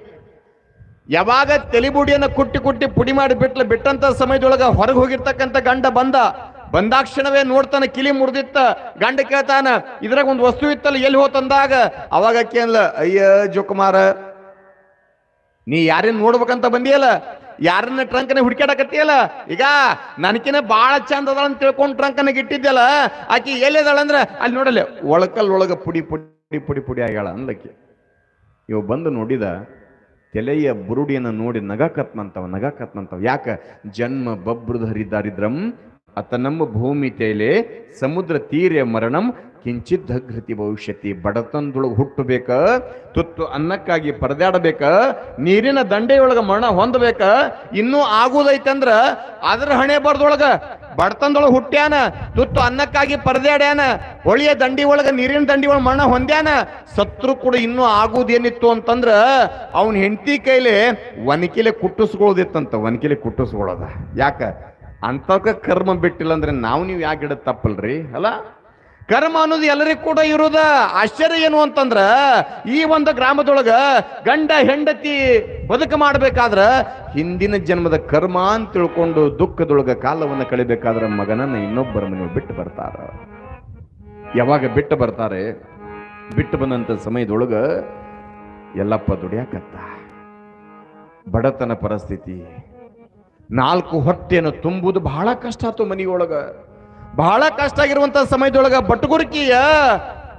ಯಾವಾಗ ತಲೆಬುಡಿಯನ್ನು ಕುಟ್ಟಿ ಕುಟ್ಟಿ ಪುಡಿ ಮಾಡಿ ಬಿಟ್ಲ, ಬಿಟ್ಟಂತ ಸಮಯದೊಳಗ ಹೊರಗೆ ಹೋಗಿರ್ತಕ್ಕಂಥ ಗಂಡ ಬಂದ. ಬಂದಾಕ್ಷಣವೇ ನೋಡ್ತಾನೆ ಕಿಲಿ ಮುರಿದಿತ್ತ. ಗಂಡ ಕೇಳ್ತಾನ, ಇದ್ರಾಗ ಒಂದು ವಸ್ತು ಇತ್ತಲ್ಲ, ಎಲ್ಲಿ ಹೋತಂದಾಗ ಅವಾಗ ಕೇಳಲ್ಲ ಅಯ್ಯ ಜೋಕುಮಾರ, ನೀ ಯಾರೇನು ನೋಡ್ಬೇಕಂತ ಬಂದಿಯಲ್ಲ? ಯಾರನ್ನ ಟ್ರಂಕನ ಹುಡ್ಕ್ಯಾಡಕತ್ತಿಯಲ್ಲ? ಈಗ ನನಕಿನ ಬಾಳ ಚಂದ ಅದಾಳ ಅಂತ ತಿಳ್ಕೊಂಡು ಟ್ರಂಕನ ಇಟ್ಟಿದ್ಯಲ್ಲ, ಆಕಿ ಎಲ್ಲಿದ್ದಾಳೆ ಅಂದ್ರೆ ಅಲ್ಲಿ ನೋಡಲ್ಲ ಒಳಕಲ್ ಒಳಗ ಪುಡಿ ಪುಡಿ ಪುಡಿ ಪುಡಿ ಆಗ್ಯಾಳ ಅನ್ಲಕ್ಕೆ ಇವ ಬಂದು ನೋಡಿದ ತೆಲೆಯ ಬುರುಡಿಯನ್ನು ನೋಡಿ ನಗಕತ್ನಂತವ ನಗಕತ್ನಂತವ. ಯಾಕ? ಜನ್ಮ ಬಬ್ರುಧರಿ ಹರಿದಾರಿದ್ರಂ ಅತ ನಮ್ಮ ಭೂಮಿ ತೇಲೆ ಸಮುದ್ರ ತೀರ್ಯ ಮರಣಂ, ಕಿಂಚಿತ್ ಧೃತಿ ಭವಿಷ್ಯತಿ. ಬಡತನದೊಳಗೆ ಹುಟ್ಟಬೇಕ, ತುತ್ತು ಅನ್ನಕ್ಕಾಗಿ ಪರದಾಡಬೇಕ, ನೀರಿನ ದಂಡೆಯೊಳಗ ಮರಣ ಹೊಂದಬೇಕ, ಇನ್ನೂ ಆಗುದೈತಂದ್ರ ಅದ್ರ ಹಣೆ ಬರ್ದೊಳಗ ಬಡತನದೊಳಗೆ ಹುಟ್ಟ್ಯಾನ, ತುತ್ತು ಅನ್ನಕ್ಕಾಗಿ ಪರದಾಡ್ಯಾನ ಹೊಳಿಯ ದಂಡಿ ಒಳಗೆ ನೀರಿನ ದಂಡಿ ಒಳಗ ಮರಣ ಹೊಂದ್ಯಾನ, ಸತ್ರು ಕೂಡ ಇನ್ನೂ ಆಗುದೇನಿತ್ತು ಅಂತಂದ್ರ ಅವನ ಹೆಂಡತಿ ಕೈಲಿ ಒನಕಿಲೆ ಕುಟ್ಟಿಸ್ಕೊಳ್ಳೋದಿತ್ತಂತ ಒನಕಿಲೆ ಕುಟ್ಟಿಸ್ಕೊಳ್ಳೋದ ಯಾಕ? ಅಂತಕ ಕರ್ಮ ಬಿಟ್ಟಿಲ್ಲ ಅಂದ್ರೆ ನಾವು ನೀವು ಯಾಕೆ ಇಡೋದು ತಪ್ಪಲ್ರಿ? ಅಲ್ಲ? ಕರ್ಮ ಅನ್ನೋದು ಎಲ್ಲರಿಗೂ ಕೂಡ ಇರುದ. ಆಶ್ಚರ್ಯ ಏನು ಅಂತಂದ್ರ, ಈ ಒಂದು ಗ್ರಾಮದೊಳಗ ಗಂಡ, ಹೆಂಡತಿ ಬದುಕು ಮಾಡ್ಬೇಕಾದ್ರ ಹಿಂದಿನ ಜನ್ಮದ ಕರ್ಮ ಅಂತ ತಿಳ್ಕೊಂಡು ದುಃಖದೊಳಗ ಕಾಲವನ್ನು ಕಳಿಬೇಕಾದ್ರ ಮಗನನ್ನ ಇನ್ನೊಬ್ಬರ ಮನೆ ಬಿಟ್ಟು ಬರ್ತಾರ. ಯಾವಾಗ ಬಿಟ್ಟು ಬರ್ತಾರೆ? ಬಿಟ್ಟು ಬಂದಂತ ಸಮಯದೊಳಗ ಎಲ್ಲಪ್ಪ ದುಡಿಯಾಕತ್ತ. ಬಡತನ ಪರಿಸ್ಥಿತಿ ನಾಲ್ಕು ಹೊಟ್ಟೆಯನ್ನು ತುಂಬುದು ಬಹಳ ಕಷ್ಟ ಆತು ಮನಿಯೊಳಗ. ಬಹಳ ಕಷ್ಟ ಆಗಿರುವಂತ ಸಮಯದೊಳಗ ಬಟಗುರ್ಕಿಯ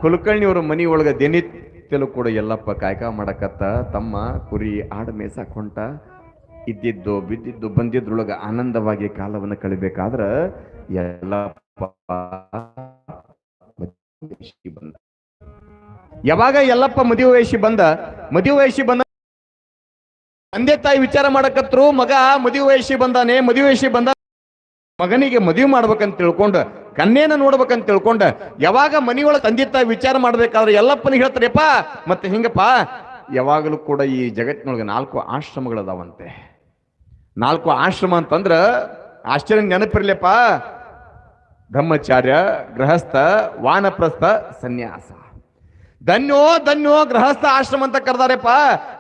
ಕುಲಕರ್ಣಿಯವರು ಮನಿಯೊಳಗ ದಿನಿತ್ಯಲು ಕೂಡ ಎಲ್ಲಪ್ಪ ಕಾಯ್ಕ ಮಾಡಕತ್ತ, ತಮ್ಮ ಕುರಿ ಆಡ ಮೇಸಾಕ್ ಹೊಂಟ ಇದ್ದಿದ್ದು ಬಿದ್ದಿದ್ದು ಬಂದಿದ್ರೊಳಗ ಆನಂದವಾಗಿ ಕಾಲವನ್ನು ಕಳಿಬೇಕಾದ್ರ ಎಲ್ಲಪ್ಪ ಬಂದ. ಯಾವಾಗ ಎಲ್ಲಪ್ಪ ಮದುವೆ ವಯಸ್ಸಿ ಬಂದ? ಮದುವೆ ವಯಸ್ಸಿ ಬಂದ ತಂದೆ ತಾಯಿ ವಿಚಾರ ಮಾಡಕತ್ರು, ಮಗ ಮದುವೆ ವಯಸ್ಸಿ ಬಂದಾನೆ ಮದುವೆ ವಯಸ್ಸಿ ಬಂದ ಮಗನಿಗೆ ಮದುವೆ ಮಾಡ್ಬೇಕಂತ ತಿಳ್ಕೊಂಡು ಕನ್ನೇನ ನೋಡ್ಬೇಕಂತ ತಿಳ್ಕೊಂಡು, ಯಾವಾಗ ಮನೆಯೊಳಗೆ ತಂದೆ ತಾಯಿ ವಿಚಾರ ಮಾಡ್ಬೇಕಾದ್ರೆ ಎಲ್ಲಪ್ಪನ ಹೇಳ್ತಾರೆಪ್ಪ ಮತ್ತೆ ಹಿಂಗಪ್ಪ, ಯಾವಾಗಲೂ ಕೂಡ ಈ ಜಗತ್ತಿನೊಳಗೆ ನಾಲ್ಕು ಆಶ್ರಮಗಳದಾವಂತೆ. ನಾಲ್ಕು ಆಶ್ರಮ ಅಂತಂದ್ರೆ ಆಶ್ಚರ್ಯ ನೆನಪಿರ್ಲಿಪ್ಪ, ಬ್ರಹ್ಮಚಾರ್ಯ, ಗೃಹಸ್ಥ, ವಾನಪ್ರಸ್ಥ, ಸನ್ಯಾಸ. ಧನ್ಯೋ ಧನ್ಯೋ ಗೃಹಸ್ಥ ಆಶ್ರಮ ಅಂತ ಕರೆದಾರೆಪ್ಪ.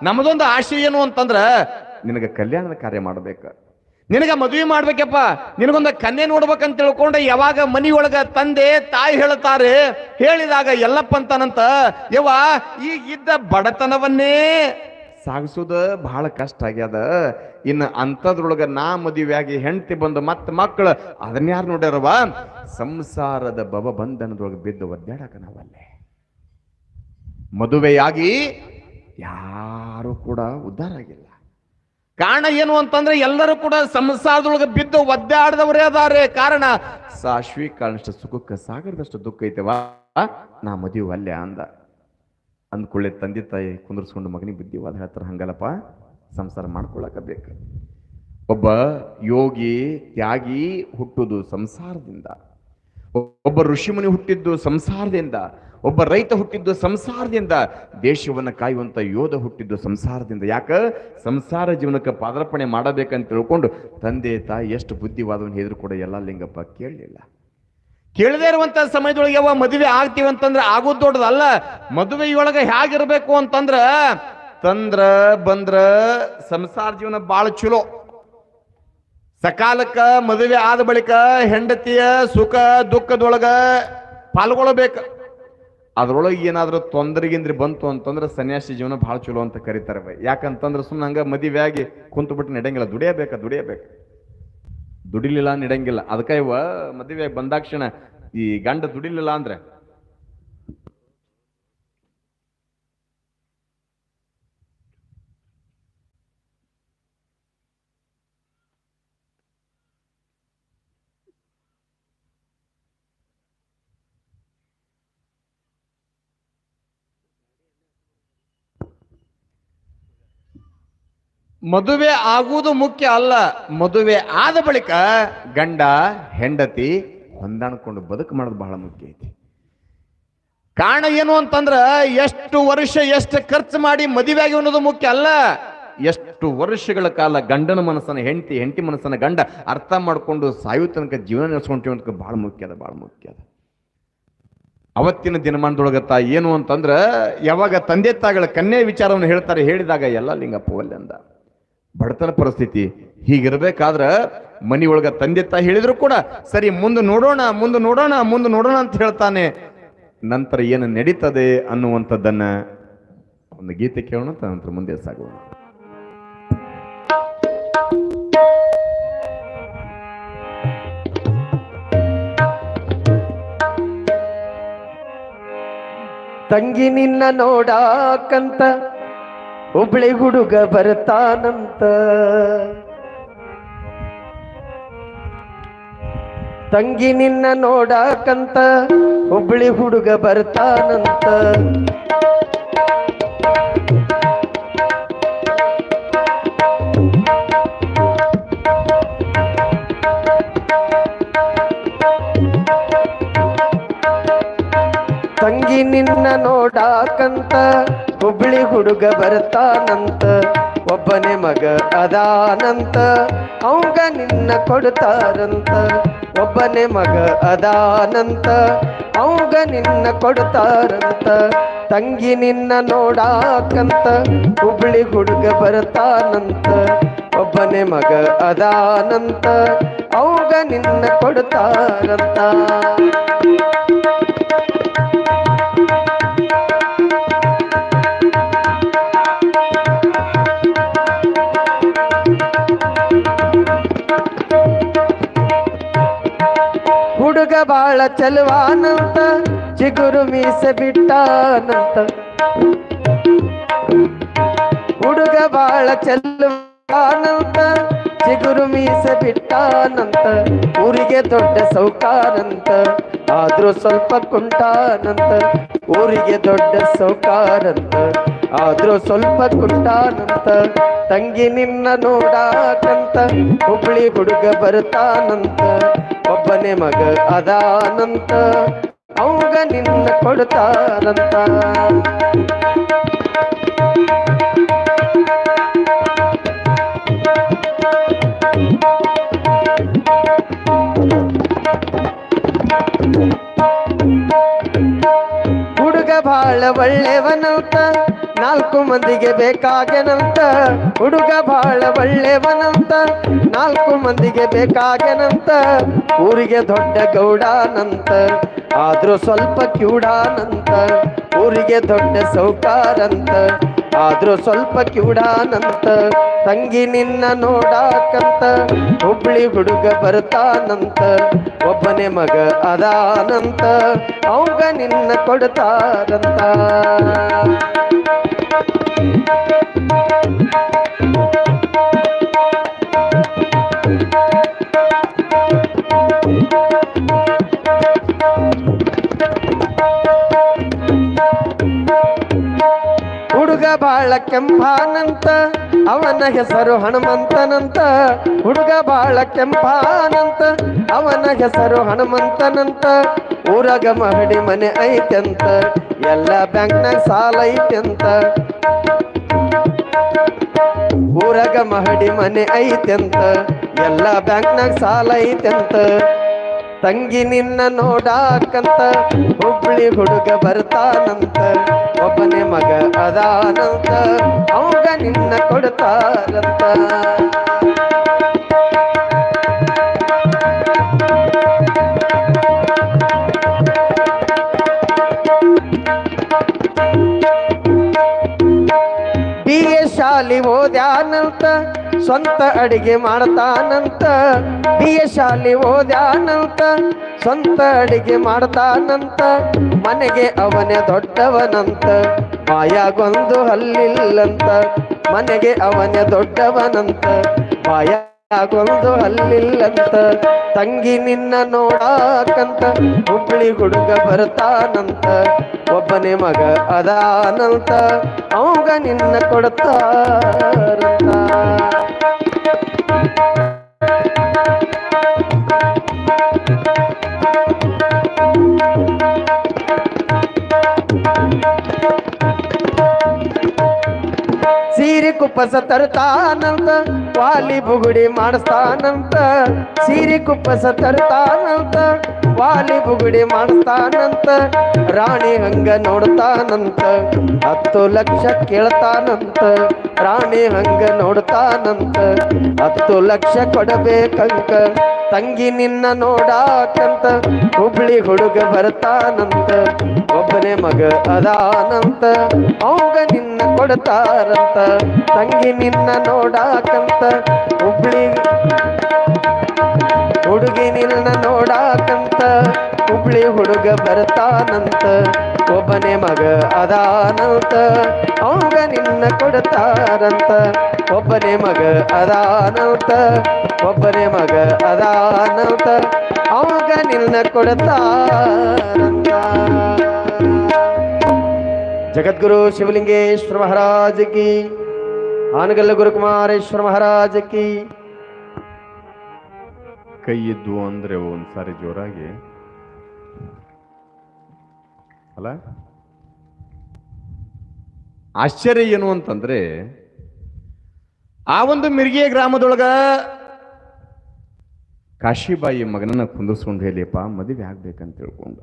ನಮ್ದೊಂದು ಆಶೆ ಏನು ಅಂತಂದ್ರ, ನಿನಗೆ ಕಲ್ಯಾಣದ ಕಾರ್ಯ ಮಾಡ್ಬೇಕು. ನಿನಗ ಮದುವೆ ಮಾಡ್ಬೇಕಪ್ಪ. ನಿನಗೊಂದು ಕನ್ಯೆ ನೋಡ್ಬೇಕಂತ ತಿಳ್ಕೊಂಡ ಯಾವಾಗ ಮನಿಯೊಳಗ ತಂದೆ, ತಾಯಿ ಹೇಳ್ತಾರೆ, ಹೇಳಿದಾಗ ಎಲ್ಲಪ್ಪ ಅಂತಾನಂತ ಯವ ಈಗ ಇದ್ದ ಬಡತನವನ್ನೇ ಸಾಗಿಸೋದು ಬಹಳ ಕಷ್ಟ ಆಗ್ಯದ. ಇನ್ನು ಅಂಥದ್ರೊಳಗೆ ನಾ ಮದುವೆಯಾಗಿ ಹೆಂಡತಿ ಬಂದು ಮತ್ತೆ ಮಕ್ಕಳು ಅದನ್ನ ಯಾರು ನೋಡ್ಯಾರವ ಸಂಸಾರದ ಬವ ಬಂಧನದೊಳಗೆ ಬಿದ್ದು ಒದ್ದಾಡಕ ನಾವಲ್ಲೇ. ಮದುವೆಯಾಗಿ ಯಾರು ಕೂಡ ಉದ್ಧಾರ ಆಗಿಲ್ಲ. ಕಾರಣ ಏನು ಅಂತಂದ್ರೆ ಎಲ್ಲರೂ ಕೂಡ ಸಂಸಾರದೊಳಗೆ ಬಿದ್ದು ಒದ್ದಾಡಿದವರೇ ಅದಾರೆ. ಕಾರಣ ಸಾಶ್ವಿ ಕಾರಣಷ್ಟು ಸುಖಕ್ಕೆ ಸಾಗರದಷ್ಟು ದುಃಖ ಐತೆವಾ ನಾ ಮದುವೆ ಅಲ್ಲೇ ಅಂದ. ಅಂದ್ಕೊಳ್ಳೆ ತಂದೆ ತಾಯಿ ಕುಂದರ್ಸ್ಕೊಂಡು ಮಗನಿಗೆ ಬುದ್ಧಿವಾದ ಹೇಳ್ತಾರೆ, ಹಂಗಲ್ಲಪ್ಪ, ಸಂಸಾರ ಮಾಡ್ಕೊಳಕ ಬೇಕು ಒಬ್ಬ ಯೋಗಿ ತ್ಯಾಗಿ ಹುಟ್ಟುದು ಸಂಸಾರದಿಂದ. ಒಬ್ಬ ಋಷಿಮುನಿ ಹುಟ್ಟಿದ್ದು ಸಂಸಾರದಿಂದ. ಒಬ್ಬ ರೈತ ಹುಟ್ಟಿದ್ದು ಸಂಸಾರದಿಂದ, ದೇಶವನ್ನು ಕಾಯುವಂಥ ಯೋಧ ಹುಟ್ಟಿದ್ದು ಸಂಸಾರದಿಂದ. ಯಾಕ? ಸಂಸಾರ ಜೀವನಕ್ಕೆ ಪಾದಾರ್ಪಣೆ ಮಾಡಬೇಕಂತ ತಿಳ್ಕೊಂಡು ತಂದೆ, ತಾಯಿ ಎಷ್ಟು ಬುದ್ಧಿವಾದವನ್ನು ಹೇಳಿದ್ರು ಕೂಡ ಎಲ್ಲ ಲಿಂಗಪ್ಪ ಕೇಳಲಿಲ್ಲ. ಕೇಳದೇ ಇರುವಂತ ಸಮಯದೊಳಗೆ ಯಾವ ಮದುವೆ ಆಗ್ತೀವಿ ಅಂತಂದ್ರೆ ಆಗೋದು ದೊಡ್ಡದಲ್ಲ. ಮದುವೆಯೊಳಗೆ ಹೇಗಿರ್ಬೇಕು ಅಂತಂದ್ರ ತಂದ್ರ, ಬಂದ್ರ ಸಂಸಾರ ಜೀವನ ಬಾಳ ಚಲೋ. ಸಕಾಲಕ್ಕ ಮದುವೆ ಆದ ಬಳಿಕ ಹೆಂಡತಿಯ ಸುಖ, ದುಃಖದೊಳಗ ಪಾಲ್ಗೊಳ್ಬೇಕು ಅದ್ರೊಳಗೆ ಏನಾದರೂ ತೊಂದರೆಗಿಂದ್ರಿ ಬಂತು ಅಂತಂದ್ರೆ ಸನ್ಯಾಸಿ ಜೀವನ ಭಾಳ ಚಲೋ ಅಂತ ಕರೀತಾರೆ ಯಾಕಂತಂದ್ರೆ ಸುಮ್ಮನೆ ಹಂಗೆ ಮದುವೆ ಆಗಿ ಕುಂತು ಬಿಟ್ಟು ನಡೆಯಂಗಿಲ್ಲ. ದುಡಿಯಬೇಕ? ದುಡಿಯಬೇಕು? ದುಡಿಲಿಲ್ಲ, ನಡೆಯಂಗಿಲ್ಲ. ಅದಕ್ಕೆ ಇವ ಮದುವೆ ಬಂದಾಕ್ಷಣ ಈ ಗಂಡ ದುಡಿಲಿಲ್ಲ ಅಂದ್ರೆ ಮದುವೆ ಆಗುವುದು ಮುಖ್ಯ ಅಲ್ಲ. ಮದುವೆ ಆದ ಬಳಿಕ ಗಂಡ, ಹೆಂಡತಿ ಹೊಂದಾಣಿಕೊಂಡು ಬದುಕು ಮಾಡೋದು ಬಹಳ ಮುಖ್ಯ ಐತಿ. ಕಾರಣ ಏನು ಅಂತಂದ್ರ ಎಷ್ಟು ವರ್ಷ ಎಷ್ಟು ಖರ್ಚು ಮಾಡಿ ಮದುವೆ ಆಗಿ ಅನ್ನೋದು ಮುಖ್ಯ ಅಲ್ಲ. ಎಷ್ಟು ವರ್ಷಗಳ ಕಾಲ ಗಂಡನ ಮನಸ್ಸನ್ನು, ಹೆಂಡತಿ ಹೆಂಡತಿ ಮನಸ್ಸನ್ನು ಗಂಡ ಅರ್ಥ ಮಾಡಿಕೊಂಡು ಸಾಯು ತನಕ ಜೀವನ ನಡೆಸ್ಕೊಂತೀವಿ ಅಂತ ಬಹಳ ಮುಖ್ಯ ಅದ, ಬಹಳ ಮುಖ್ಯ ಅದ. ಅವತ್ತಿನ ದಿನಮಾನದೊಳಗ ತಾ ಏನು ಅಂತಂದ್ರೆ ಯಾವಾಗ ತಂದೆ ತಾಯಿಗಳ ಕನ್ಯೆ ವಿಚಾರವನ್ನು ಹೇಳ್ತಾರೆ, ಹೇಳಿದಾಗ ಎಲ್ಲ ಲಿಂಗಪ್ಪ ಒಲ್ಲೆ ಅಂದ. ಬಡತನ ಪರಿಸ್ಥಿತಿ ಹೀಗಿರಬೇಕಾದ್ರ ಮನಿ ಒಳಗ ತಂದೆ ತಾಯಿ ಹೇಳಿದ್ರು ಕೂಡ, ಸರಿ, ಮುಂದೆ ನೋಡೋಣ ಮುಂದೆ ನೋಡೋಣ ಮುಂದೆ ನೋಡೋಣ ಅಂತ ಹೇಳ್ತಾನೆ. ನಂತರ ಏನು ನಡೀತದೆ ಅನ್ನುವಂಥದ್ದನ್ನ ಒಂದು ಗೀತೆ ಕೇಳೋಣ ನಂತರ ಮುಂದೆ ಸಾಗೋಣ. ತಂಗಿ ನಿನ್ನ ನೋಡಾಕಂತ ಹುಬ್ಳಿ ಹುಡುಗ ಬರ್ತಾನಂತ. ತಂಗಿ ನಿನ್ನ ನೋಡಾಕಂತ ಹುಬ್ಳಿ ಹುಡುಗ ಬರ್ತಾನಂತ. ತಂಗಿ ನಿನ್ನ ನೋಡಾಕಂತ ಹುಬ್ಳಿ ಹುಡುಗ ಬರ್ತಾನಂತ, ಒಬ್ಬನೇ ಮಗ ಅದಾನಂತ, ಅವಂಗ ನಿನ್ನ ಕೊಡ್ತಾರಂತ. ಒಬ್ಬನೇ ಮಗ ಅದಾನಂತ, ಅವಂಗ ನಿನ್ನ ಕೊಡ್ತಾರಂತ. ತಂಗಿ ನಿನ್ನ ನೋಡಾಕಂತ, ಹುಬ್ಳಿ ಹುಡುಗ ಬರ್ತಾನಂತ. ಒಬ್ಬನೇ ಮಗ ಅದಾನಂತ, ಅವಂಗ ನಿನ್ನ ಕೊಡ್ತಾರಂತ. ಹುಡುಗ ಬಾಳ ಚಲುವಾನಂತ, ಚಿಗುರು ಮೀಸೆ ಬಿಟ್ಟಾನಂತ. ಹುಡುಗ ಬಾಳ ಚಲುವಾನಂತ, ಚಿಗುರು ಮೀಸೆ ಬಿಟ್ಟಾನಂತ. ಊರಿಗೆ ದೊಡ್ಡ ಸೌಕಾರಂತ ಆದ್ರೂ ಸ್ವಲ್ಪ ಕುಂಟಾನಂತ. ಊರಿಗೆ ದೊಡ್ಡ ಸೌಕಾರಂತ ಆದ್ರೂ ಸ್ವಲ್ಪ ಕುಂಟಾನಂತ. ತಂಗಿ ನಿನ್ನ ನೋಡಾಕಂತ, ಹುಬ್ಳಿ ಹುಡುಗ ಬರ್ತಾನಂತ. ಒಬ್ಬನೇ ಮಗ ಅದಾನಂತ ಅವಗ ನಿನ್ನ ಕೊಡ್ತಾರಂತ. ಹುಡುಗ ಬಾಳ ಒಳ್ಳೆವನಂತ ನಾಲ್ಕು ಮಂದಿಗೆ ಬೇಕಾಗೆನಂತ ಹುಡುಗ ಬಾಳ ಒಳ್ಳೆವನಂತ. ನಾಲ್ಕು ಮಂದಿಗೆ ಬೇಕಾಗೆನಂತ ಊರಿಗೆ ದೊಡ್ಡ ಗೌಡನಂತ ಆದ್ರೂ ಸ್ವಲ್ಪ ಕ್ಯೂಡಾನಂತ ಊರಿಗೆ ದೊಡ್ಡ ಸೌಕಾರಂತ ಆದ್ರೂ ಸ್ವಲ್ಪ ಕ್ಯೂಡಾನಂತ ತಂಗಿ ನಿನ್ನ ನೋಡಾಕಂತ. ಹುಬ್ಳಿ ಹುಡುಗ ಬರ್ತಾನಂತ ಒಬ್ಬನೇ ಮಗ ಅದಾನಂತ ಅವಂಗ ನಿನ್ನ ಕೊಡ್ತಾರಂತ ಹುಡುಗ ಬಾಳ ಕೆಂಪಾನಂತ, ಅವನ ಹೆಸರು ಹನುಮಂತನಂತ. ಹುಡುಗ ಬಾಳ ಕೆಂಪಾನಂತ, ಅವನ ಹೆಸರು ಹನುಮಂತನಂತ. ಊರಗ ಮಹಡಿ ಮನೆ ಐತೆಂತ, ಎಲ್ಲ ಬ್ಯಾಂಕ್ನಾಗ ಸಾಲ ಐತೆಂತ. ಊರಗ ಮಹಡಿ ಮನೆ ಐತೆಂತ, ಎಲ್ಲ ಬ್ಯಾಂಕ್ನಾಗ ಸಾಲ ಐತೆಂತ. ತಂಗಿ ನಿನ್ನ ನೋಡಾಕಂತ, ಹುಬ್ಳಿ ಹುಡುಗ ಬರ್ತಾನಂತ, ಒಬ್ಬನೇ ಮಗ ಅದಾನಂತ, ಅವಾಗ ನಿನ್ನ ಕೊಡ್ತಾರಂತ. ಸ್ವಂತ ಅಡಿಗೆ ಮಾಡ್ತಾನಂತ. ಬಿ ಎ ಶಾಲಿ ಓದ್ಯಾನಂತ. ಸ್ವಂತ ಅಡಿಗೆ ಮಾಡ್ತಾನಂತ. ಮನೆಗೆ ಅವನೇ ದೊಡ್ಡವನಂತ. ಬಾಯಾಗೊಂದು ಹಲ್ಲಿಲ್ಲಂತ. ಮನೆಗೆ ಅವನೇ ದೊಡ್ಡವನಂತ. ಬಾಯ ಒಂದು ಅಲ್ಲಿಲ್ಲಂತ ತಂಗಿ ನಿನ್ನ ನೋಡಾಕಂತ. ಹುಬ್ಳಿ ಹುಡುಗ ಬರ್ತಾನಂತ. ಒಬ್ಬನೇ ಮಗ ಅದಾನಂತ. ಅವಂಗ ನಿನ್ನ ಕೊಡ್ತಾರಂತ. ಸೀರೆ ಕುಪ್ಪಸ ತರ್ತಾನಂತ ವಾಲಿ ಬುಗುಡಿ ಮಾಡಿಸ್ತಾನಂತ. ಸೀರೆ ಕುಪ್ಪಸ ತರ್ತಾನಂತ ವಾಲಿ ಬುಗುಡಿ ಮಾಡಿಸ್ತಾನಂತ. ರಾಣಿ ಹಂಗ ನೋಡ್ತಾನಂತ, ಹತ್ತು ಲಕ್ಷ ಕೇಳ್ತಾನಂತ. ರಾಣಿ ಹಂಗ ನೋಡ್ತಾನಂತ, ಹತ್ತು ಲಕ್ಷ ಕೊಡಬೇಕಂಕ. ತಂಗಿ ನಿನ್ನ ನೋಡಾಕಂತ, ಹುಬ್ಳಿ ಹುಡುಗ ಬರ್ತಾನಂತ, ಒಬ್ಬನೇ ಮಗ ಅದಾನಂತ, ಅವಂಗ ನಿನ್ನ ಕೊಡ್ತಾರಂತ. ತಂಗಿ ನಿನ್ನ ನೋಡಾಕಂತ, ಹುಬ್ಳಿ ಹುಡುಗಿ ನಿನ್ನ ನೋಡಾಕಂತ ಹುಬ್ಳಿ ಹುಡುಗ ಬರ್ತಾನಂತ, ಒಬ್ಬನೇ ಮಗ ಅದಾನಂತ, ಅವಂಗ ನಿನ್ನ ಕೊಡ್ತಾರಂತ. ಒಬ್ಬನೇ ಮಗ ಅದಾನಂತ, ಒಬ್ಬನೇ ಮಗ ಅದಾನಂತ, ಅವಂಗ ನಿನ್ನ ಕೊಡ್ತಾರಂತ. ಜಗದ್ಗುರು ಶಿವಲಿಂಗೇಶ್ವರ ಮಹಾರಾಜ ಕಿ, ಆನಗಲ್ಲ ಗುರುಕುಮಾರೇಶ್ವರ ಮಹಾರಾಜ ಕಿ. ಕೈ ಇದ್ವು ಅಂದ್ರೆ ಒಂದ್ಸಾರಿ ಜೋರಾಗಿ ಅಲ್ಲ? ಆಶ್ಚರ್ಯ ಏನು ಅಂತಂದ್ರೆ, ಆ ಒಂದು ಮಿರ್ಗಿಯ ಗ್ರಾಮದೊಳಗ ಕಾಶಿಬಾಯಿ ಮಗನನ್ನ ಕುಂದರ್ಸ್ಕೊಂಡು ಹೇಳಿಯಪ್ಪ, ಮದುವೆ ಆಗ್ಬೇಕಂತ ತಿಳ್ಕೊಂಡು.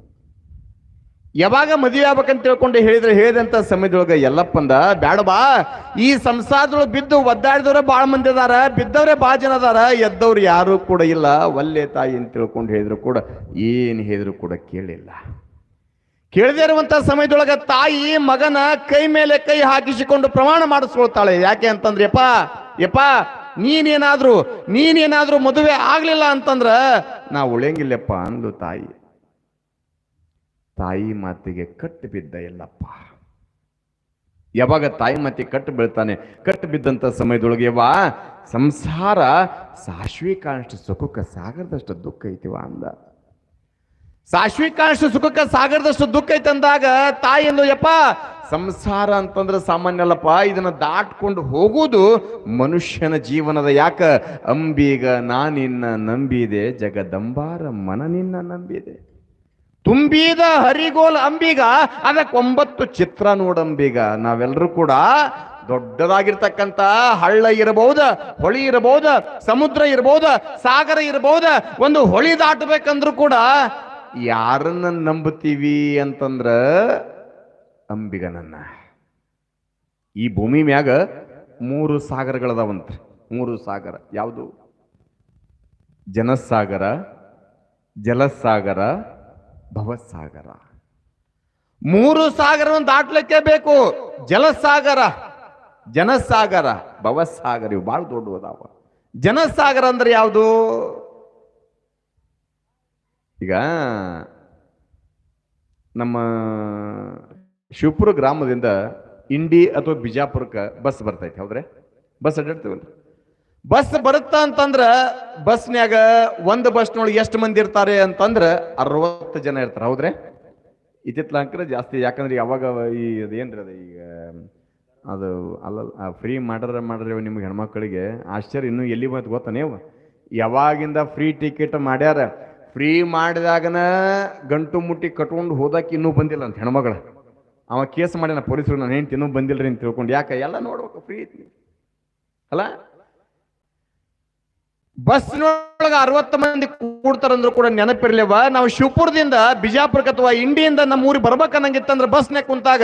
ಯಾವಾಗ ಮದುವೆ ಆಗ್ಬೇಕಂತ ತಿಳ್ಕೊಂಡು ಹೇಳಿದ್ರೆ ಹೇಳಿದಂತ ಸಮಯದೊಳಗ ಎಲ್ಲಪ್ಪಂದ ಬ್ಯಾಡಬಾ ಈ ಸಂಸಾರದೊಳಗೆ ಬಿದ್ದು ಒದ್ದಾಡಿದವ್ರೆ ಬಾಳ ಮಂದಿ ಅದಾರ, ಬಿದ್ದವ್ರೆ ಬಾಳ ಜನ ಅದಾರ, ಎದ್ದವ್ರು ಯಾರು ಕೂಡ ಇಲ್ಲ, ಒಲ್ಲೆ ತಾಯಿ ಅಂತ ತಿಳ್ಕೊಂಡು ಹೇಳಿದ್ರು ಕೂಡ, ಏನು ಹೇಳಿದ್ರು ಕೂಡ ಕೇಳಿಲ್ಲ. ಕೇಳದೇ ಇರುವಂತಹ ಸಮಯದೊಳಗ ತಾಯಿ ಮಗನ ಕೈ ಮೇಲೆ ಕೈ ಹಾಕಿಸಿಕೊಂಡು ಪ್ರಮಾಣ ಮಾಡಿಸ್ಕೊಳ್ತಾಳೆ. ಯಾಕೆ ಅಂತಂದ್ರೆ, ಯಪ್ಪ ಯಪ್ಪ, ನೀನೇನಾದ್ರೂ ನೀನೇನಾದ್ರೂ ಮದುವೆ ಆಗ್ಲಿಲ್ಲ ಅಂತಂದ್ರ ನಾ ಉಳಿಯಂಗಿಲ್ಲಪ್ಪ ಅಂದ್ಲು ತಾಯಿ. ತಾಯಿ ಮಾತಿಗೆ ಕಟ್ಟು ಬಿದ್ದ ಎಲ್ಲಪ್ಪ. ಯಾವಾಗ ತಾಯಿ ಮಾತಿಗೆ ಕಟ್ಟು ಬೀಳ್ತಾನೆ, ಕಟ್ಟು ಬಿದ್ದಂತ ಸಮಯದೊಳಗೆ ಯವ್ವ, ಸಂಸಾರ ಸಾಶ್ವಿ ಕಾಣಷ್ಟು ಸುಖಕ್ಕೆ ಸಾಗರದಷ್ಟು ದುಃಖ ಐತಿವ ಅಂದ. ಸಾಶ್ವಿ ಕಾಣಷ್ಟು ಸುಖಕ್ಕೆ ಸಾಗರದಷ್ಟು ದುಃಖ ಐತೆ ಅಂದಾಗ ತಾಯಿ ಎಂದು ಯಪ್ಪ, ಸಂಸಾರ ಅಂತಂದ್ರೆ ಸಾಮಾನ್ಯ ಅಲ್ಲಪ್ಪ, ಇದನ್ನ ದಾಟ್ಕೊಂಡು ಹೋಗುವುದು ಮನುಷ್ಯನ ಜೀವನದ ಯಾಕ? ಅಂಬೀಗ ನಾನಿನ್ನ ನಂಬಿದೆ, ಜಗದಂಬಾರ ಮನ ನಿನ್ನ ನಂಬಿದೆ. ತುಂಬಿದ ಹರಿಗೋಲ್ ಅಂಬೀಗ, ಅದಕ್ಕೆ ಒಂಬತ್ತು ಚಿತ್ರ ನೋಡಂಬೀಗ ನಾವೆಲ್ಲರೂ ಕೂಡ ದೊಡ್ಡದಾಗಿರ್ತಕ್ಕಂತ ಹಳ್ಳ ಇರಬಹುದ, ಹೊಳಿ ಇರಬಹುದ, ಸಮುದ್ರ ಇರಬಹುದ, ಸಾಗರ ಇರಬಹುದ, ಒಂದು ಹೊಳಿ ದಾಟಬೇಕಂದ್ರೂ ಕೂಡ ಯಾರನ್ನ ನಂಬುತ್ತೀವಿ ಅಂತಂದ್ರ ಅಂಬಿಗನನ್ನ. ಈ ಭೂಮಿ ಮ್ಯಾಗ ಮೂರು ಸಾಗರಗಳದಾವಂತ ಮೂರು ಸಾಗರ. ಯಾವುದು? ಜನಸಾಗರ, ಜಲಸಾಗರ, ಭವಸಾಗರ. ಮೂರು ಸಾಗರವನ್ನು ದಾಟ್ಲಿಕ್ಕೆ ಬೇಕು ಜಲಸಾಗರ, ಜನಸಾಗರ, ಭವಸಾಗರ ಇವು ಬಹಳ ದೊಡ್ಡ ಅದಾವ. ಜನಸಾಗರ ಅಂದ್ರೆ ಯಾವುದು? ಈಗ ನಮ್ಮ ಶಿವಪುರ ಗ್ರಾಮದಿಂದ ಇಂಡಿ ಅಥವಾ ಬಿಜಾಪುರಕ್ಕೆ ಬಸ್ ಬರ್ತೈತಿ, ಹೌದ್ರೆ? ಬಸ್ ಅಡ್ಡಾಡ್ತೀವಲ್ರಿ ಬಸ್ ಬರುತ್ತಾ ಅಂತಂದ್ರ ಬಸ್ನ್ಯಾಗ ಒಂದು ಬಸ್ನೊಳಗೆ ಎಷ್ಟು ಮಂದಿ ಇರ್ತಾರೆ ಅಂತಂದ್ರ ಅರವತ್ತು ಜನ ಇರ್ತಾರೆ, ಹೌದ್ರೆ? ಇತ್ತಿತ್ಲಾಂಕ್ರೆ ಜಾಸ್ತಿ, ಯಾಕಂದ್ರೆ ಯಾವಾಗ ಈ ಅದೇನ್ರಿ ಅದು ಈಗ ಅದು ಅಲ್ಲ ಫ್ರೀ ಮಾಡ್ರ ಮಾಡ್ರಿ ನಿಮ್ಗೆ ಹೆಣ್ಮಕ್ಳಿಗೆ. ಆಶ್ಚರ್ಯ, ಇನ್ನೂ ಎಲ್ಲಿ ಬಂತು ಗೊತ್ತಾ ನೀವು? ಯಾವಾಗಿಂದ ಫ್ರೀ ಟಿಕೆಟ್ ಮಾಡ್ಯಾರ? ಫ್ರೀ ಮಾಡಿದಾಗನ ಗಂಟು ಮುಟ್ಟಿ ಕಟ್ಕೊಂಡು ಹೋದಕ್ಕೆ ಇನ್ನೂ ಬಂದಿಲ್ಲ ಅಂತ ಹೆಣ್ಮಗಳ. ಅವ ಕೇಸ್ ಮಾಡ್ಯಾನ ಪೊಲೀಸರು ನಾನು ಹೆಂಡ್ತಿ ಇನ್ನೂ ರೀ ಅಂತ ತಿಳ್ಕೊಂಡು, ಯಾಕೆ? ಎಲ್ಲ ನೋಡ್ಬೇಕು ಫ್ರೀ ಐತಿ ಅಲ್ಲ? ಬಸ್ನೊಳಗೆ ಅರವತ್ತು ಮಂದಿ ಕೂಡ್ತಾರಂದ್ರು ಕೂಡ ನೆನಪಿರ್ಲಿವ ನಾವು ಶಿವಪುರದಿಂದ ಬಿಜಾಪುರಕ್ಕೆ ಅಥವಾ ಇಂಡಿಯಿಂದ ನಮ್ಮ ಊರಿಗೆ ಬರ್ಬೇಕನ್ನಂಗಿತ್ತಂದ್ರೆ ಬಸ್ನ್ಯಾಗ ಕುಂತಾಗ